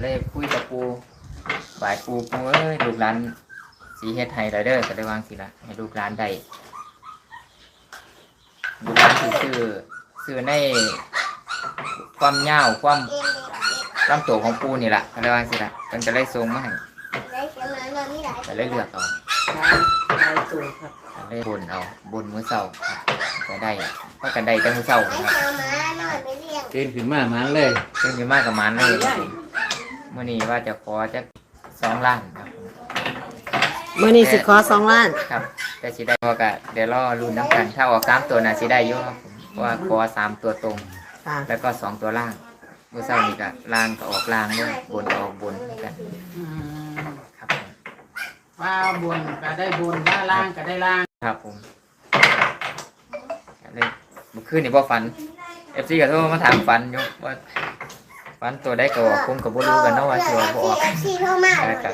เลยคุยกับปูบ่ายปูปูเอ้ยลูกหลานสีเฮ็ดไห้แล้วเด้อก็ได้วางสิละให้ลูกหลานได้ลูกหลานสิซื้อซื้อในความยาวความลำตัวของปูนี่แหละก็ได้วางสิละมันจะได้ทรงมาให้ก็เลยเลือกเอาหลายตัวครับก็เลยบนเอาบนมือเสาครับก็ได้ก็กันได้แต่มือเสาครับตื่นขึ้นมามันเลยซึ่งมีมากกับมันเลยครับผ มมื่อนี้ว่าจะขอจะสองล้านครับผมมื่อนี้สิขอสองล้าน ครับแต่สิได้พอกะเดี๋ยวรอรุนน้ำกัน ถ้าออกสามตัวน่ะสิได้เยอะครับผมเพราะว่าขอสามตัวตรง ค่ะ แล้วก็สองตัวล่างเมื่อเช้านี้ก็ล่างก็ออกล่างด้วยบนก็ออกบนเหมือนกันอืมครับผมว่าบนก็ได้บนว่าล่างก็ได้ล่าง ครับผมก็เลยเมื่อคืนนี่บ่ฝันเอฟซีก็โทรมาถามฝันอยู่ว่า ฝันตัวได้ก็ออกคงกับบ่รู้กันเนาะว่าสิว่าบ่ออกซีโทรมาแล้วก็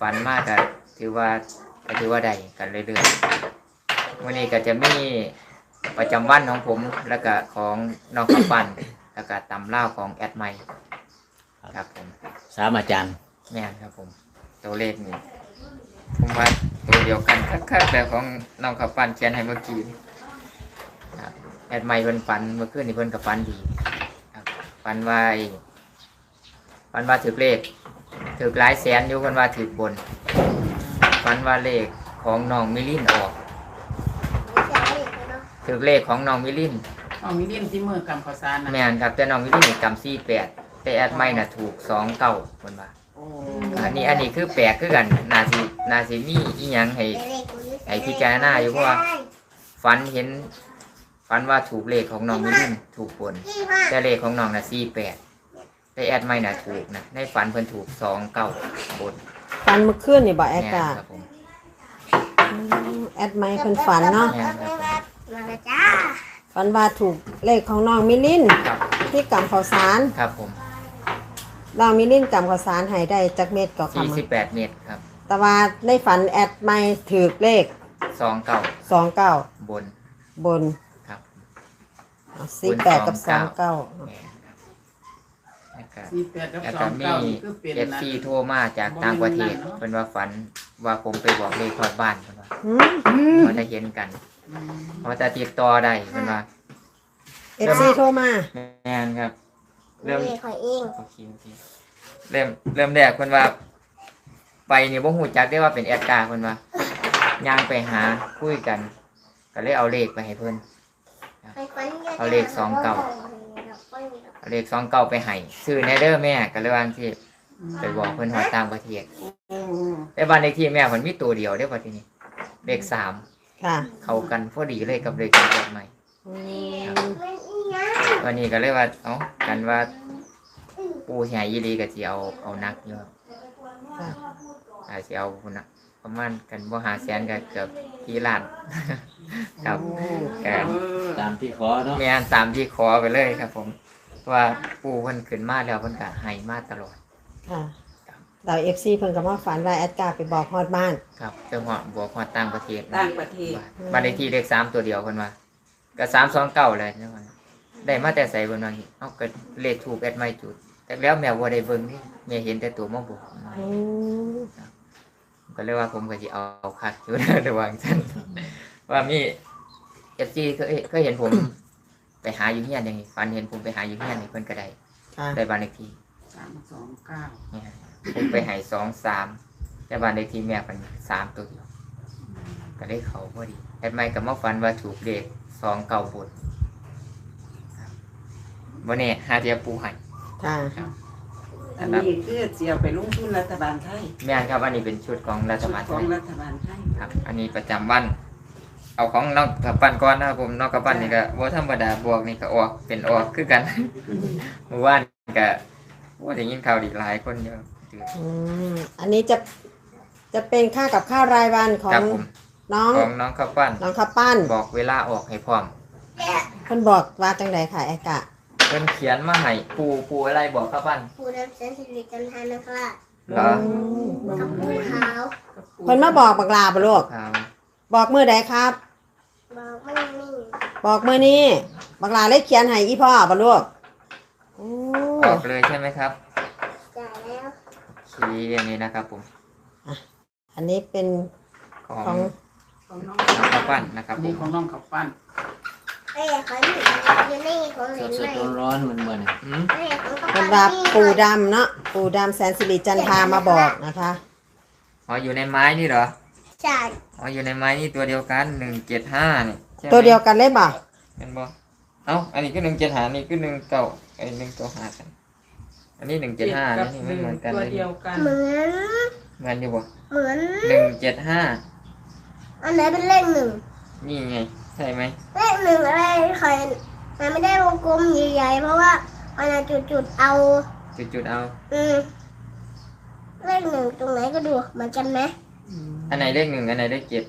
ฝันมากก็ถือว่าก็ถือว่าได้กันเรื่อยๆวันนี้ก็จะมีประจำวันของผมแล้วก็ของน้องขับปันแล้วก็ตำเล่าของแอดไมค์ครับผมสามอาจารย์แม่นครับผม ตัวเลขนี่ผมว่าตัวเดียวกันคักๆแบบของน้องขับปันเขียนให้เมื่อกี้แอดไมค์เพิ่นฝันเมื่อคืนนี่เพิ่นกับฝันดีครับฝันว่าไอ้ ฝันว่าถือเลขถือหลายแสนอยู่เพิ่นว่าถือบนฝันว่าเลขของน้องมิลินออกถือเลขของน้องมิลินเอามีเล่นที่มือกำข้าวสารนะแม่นครับแต่น้องมิลินนี่กำซี่แปดแต่แอดไม่น่ะถูกสองเก้าคนว่าโอ้อันนี้อันนี้คือแปลกคือกันนาสินาสิมีอีหยังให้ไอ้พิจารณาอยู่เพราะว่าฝันเห็นฝันว่าถูกเลขของน้องมิลินถูกบนแต่เลขของน้องน่ะซี่แปด แต่แอดไม่น่ะถูกนะในฝันเพิ่นถูกสองเก้าบนฝันเมื่อคืนนี่บอกแอดแม่กานครับผมแอดไม่เพิ่นฝันเนาะแม่นครับผมมาแล้วจ้าฝันว่าถูกเลขของน้องมิลินครับที่กำข้าวสารครับผมน้องมิลินกำข้าวสารให้ได้จักเม็ดก็สี่คำสิบแปดเมตรครับแต่ว่าในฝันแอดไม่ถือเลขสองเก้าสองเก้าบนบนครับ สี่แปดกับสองเก้า แม่นครับ แล้วก็สี่แปดกับแล้วสอก็งมีเก้านี่คือเป็นเอฟนะ ซีโทรมาจากต่างประเทศบ่แม่นนั่นเนาะ เป็นว่าฝันว่าผมไปบอกเลขทอดบ้านเพิ่นว่าหืมเขาจะเห็นกันอืมเขาจะติดต่อได้เพิ่นว่าเอฟซีโทรมา แม่นครับ เริ่มเรียกข่อยเองโอเคโอเคเริ่มเริ่มแรกเพิ่นว่า ไปนี่บ่ฮู้จักได้ว่าเป็นแอดการ์เพิ่นว่าย่างไปหาคุยกัน ก็เลยเอาเลขไปให้เพิ่นเอาเลขสองเก้า เอาเลขสองเก้าไปให้ซื้อในเด้อแม่ก็เลยว่าที่ไปบอกเพิ่นฮอดต่างประเทศโอ้แต่บ้านเลขที่แม่มันมีตัวเดียวเด้อบัดนี้เลขสามค่ะเข้ากันพอดีเลยกับเลขที่เกิดใหม่อืมวันนี้ก็เลยว่าเอ้ากันว่า ปูใหญ่ยีรีก็สิเอาเอานักอยู่ครับค่ะอาจสิเอาพุ่นน่ะประมาณกันบ่หาแสนก็เกือบที่ล้านครับเออตามที่ขอเนาะแม่นตามที่ขอไปเลยครับผมเพราะ ว่าปูเพิ่นขึ้นมาแล้วเพิ่นก็ให้มาตลอด ค่ะดาวเอฟซีเพิ่นก็มาฝันว่าแอดการ์ไปบอกฮอดบ้าน ครับเจ้าหอดบวกฮอดต่างประเทศนะต่างประเทศ บ้านเลขที่เลขสามตัวเดียวเพิ่นว่าก็สามสองเก้าเลยนะว่าได้มาแต่ใส่เพิ่นว่าเอ้าก็เลขถูกแอดไม่จุด แต่แล้วแม่บ่ได้เบิ่งนี่แม่เห็นแต่ตัวมาบอกอืมก็เลยว่าผมก็สิเอาคักอยู่ ระหว่างฉันว่ามี FC เคยเคยเห็นผม ไปหาอยู่เฮียนอย่างนี้ฝันเห็นผมไปหาอยู่เฮียนนี่เพิ่นก็ได้ค่ะได้บ้านเลขที่สามสองเก้าเนี่ยผมไปให้สองสามแต่บ้านเลขที่แม่เป็นสามตัวเดียวก็ได้เขาพอดีแอดไม่กับมาฝันว่าถูกเลขสองเก่าบนครับวันนี้หาเทียปูให้ค่ะอันนี้คือเสียไปลงทุนรัฐบาลไทยแม่นครับอันนี้เป็นชุดของรัฐชุดบาลขไทองยรัฐบาลไทย ครับ อันนี้ประจำวัน เอาของนอกกับปั้นก้อนนะครับผมนอกกับปั้นนี่ก็ว่าธรรมดาบวกนี่ก็ออกเป็นออกคือกันเมื่อวานก็ว่าได้ยินข่าวดีหลายคนเยอะอืมอันนี้จะจะเป็นค่ากับข้าวรายวันขอครังบผมน้องของน้องข้าวปั้นน้องข้าวปั้นบอกเวลาออกให้พร้อม เพิ่นบอกว่าจังไดค่ะแอดกะ เพิ่นเขียนมาให้ปูปูอะไรบอกข้าวปั้นผู้รับเส้นสิริจันทานะครับเหรอกับผู้ขาว เพิ่นมาบอกบักลาบ่ลูกครับบอกมื้อใดครับ บอกไม่มีบอกมื้อนี้บักลาเลยเขียนให้อีพ่อบ่ลูกโอ้ออกเลยใช่ไหมครับจ่ายแล้วสีอย่างนี้นะครับผมอันนี้เป็นของของของน้องน้องข้าวปั้นนะครับอันผนี้มของน้องขับปั้นเอ้ยขอหนึ่งอยู่ในของเหลนสหดน่อยๆร้อนๆมันบ่เนี่ยอืมเอ้ยของกระเป็นเป๋าว่านี่ปู่ดำเนาะปู่ดำแสนสิริจันทรามาบอกนะคะอ๋ออยู่ในไม้นี่เหรอ ใช่อ๋ออยู่ในไม้นี่ตัวเดียวกันหนึ่งเจ็ดห้านี่ใช่ไหมตัวเดียวกันเลยบ่เป็นบ่เอ้าอันนี้ก็หนึ่งเจ็ดห้านี่ก็หนึ่งเก้าไอ้หนึ่งเก้าห้ากัน อันนี้หนึ่งเจ็ดห้ากันี่บไม่หนึ่งเหมือนกันตัวเลยเดียวกันเหมือนเหมือนอยู่บ่เหมือน หนึ่งเจ็ดห้าอันไหนเป็นเลขหนึ่งนี่ไงใช่ไหมเลขหนึ่งอะไรใครมันไม่ได้วงกลมใหญ่ๆเพราะว่ามันเอาจุดๆเอา จุดจุดๆเอา อืมเลขหนึ่งตรงไหนก็ดูเหมือนกันไหม อันไหนเลขหนึ่งอันไหนเลขเจ็ด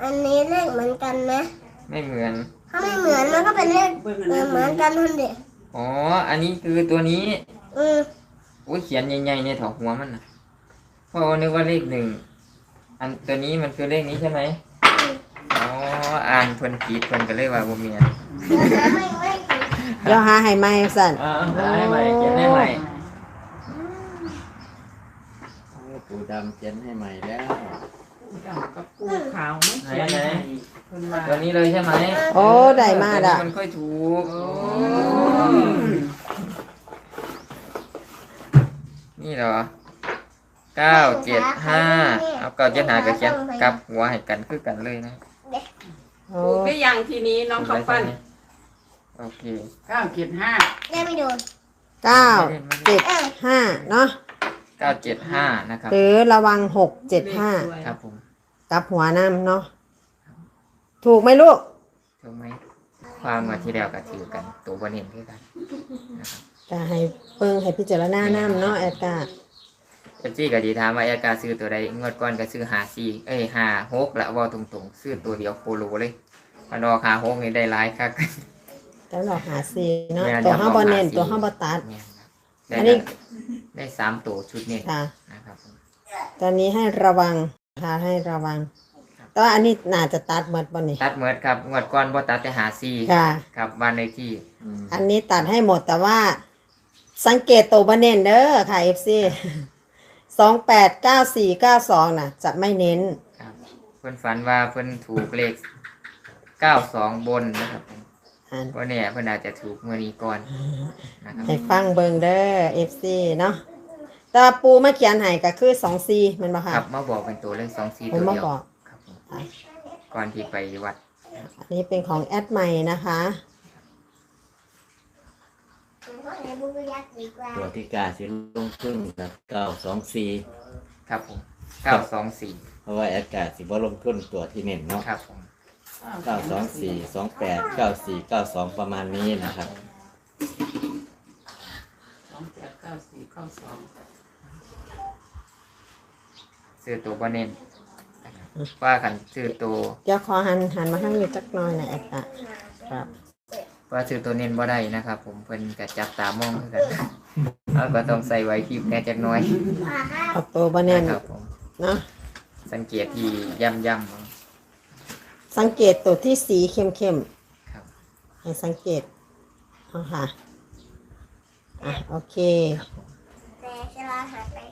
อันนี้เลขเหมือนกันไหมไม่เหมือน ถ้าไม่เหมือนมันก็เป็นเลขเบิ่งเออัอนเหมือนกันทุนเด็กอ๋อ อันนี้คือตัวนี้อืมโอ้ยเขียนใหญ่ๆในแถวหัวมันนะเพราะว่านึกว่าเลขหนึ่งอันตัวนี้มันคือเลขนี้ใช่ไหมอ๋ออ่านเพิ่นผิดเพิ่นก็เลยว่าบ่มีอันแล้วไม่ไม่ผิดเดี๋ยวหาให้ไหมสั่นอ่าหาให้ใหม่เขียนให้ใหม่ โอ้ปู่ ดำเขียนให้ใหม่แล้วดำกับปูขาวไม่เขียนให้เพิ่นว่าตัวนี้เลยใช่ไหมโอ้ได้มาตัวละนี้มันค่อยถูกโอ้นี่เหรอเก้าเจ็ดห้าเอาเก้าเจ็ดห้ากับเขียนกลับหัวให้กันคือกันเลยนะโอ้ถูกได้ยังทีนี้น้องขับปั้นโอเคเก้าเจ็ดห้าได้ไม่โดนเก้าเจ็ดห้าเนาะเก้าเจ็ดห้านะครับหรือระวังหกเจ็ดห้าครับผมกับหัวน้ำเนาะถูกไหมลูกถูกไหมความมาที่แล้วก็ถือกัน ตัวบนเห็นด้วยกันนะครับจะให้เปิงให้พิจารณาน้ำเนาะแอดการ์เอฟซีก็ดีถามว่าแอร์การซื้อตัวใดงวดก่อนก็ซื้อหาซีเอ้ยหาหกละเว่าตรงๆซื้อตัวเดียวโคโลเลยมันออกหาหกนี่ได้หลายคักแล้วเราหาซีเนาะแม่นตัวห้าบอเน้นหาสี่ตัวห้าบอตัด แม่นครับอันนี้ได้ได้สามตัวชุดนี้ค่ะ นะครับผม ตอนนี้ให้ระวังค่ะให้ระวังแต่ว่าอันนี้น่าจะตัดหมดบนนี้ตัดเมิดครับงวดก่อนบ่ตัดแต่หาซีค่ะ ครับวันในที่อืมอันนี้ตัดให้หมดแต่ว่า สังเกตตัวบอเน้นเด้อค่ะเอฟซีสองแปดเก้าสี่เก้าสองน่ะ จะไม่เน้น ครับเพิ่นฝันว่าเพิ่นถูกเลขเก้าสองบนนะครับผม อ่านว่าเนี่ยเพิ่นอาจจะถูกเมื่อนี้ก่อนนะครับให้ฟังเบิงเด้อเอฟซีเนาะแต่ว่าปูมาเขียนให้ก็คือสองซีมันบ่ค่ะครับมาบอกเป็นตัวเลขสองซีผตัมวมาเดียวบอก ครับผมก่อนที่ไปวัดอันนี้เป็นของแอดใหม่นะคะในบุญยักษ์ดีกว่าตัวที่กาสิลงทุนกับเก้าสองสี่ครับผมเก้าสองสี่เพราะว่าอากาศสิบ่ลงทุนตัวที่เน้นเนาะครับผม เก้าสองสี่สองแปดเก้าสี่เก้าสองประมาณนี้นะครับ สองแปดเก้าสี่เก้าสองซื้อตัวบอเน้นนะครับว่าขันซื้อตัวเดี๋ยวขอหันหันมาข้างนี้จักหน่อยนะแอดอะครับว่าซื้อตัวเน้นบ่ได้นะครับ ผมเพิ่นก็จับตามองคือกันเอาก็ต้องใส่ไว้คลิปแหน่จักหน้อยว่าห้าเอาตัวบอเน้นนะครับผมเนาะสังเกตที่ย่ำย่ำ สังเกตตัวที่สีเข้มเข้มครับๆให้สังเกตเอาค่ะ อะ โอเค แต่ชะลาหายไปแล้ว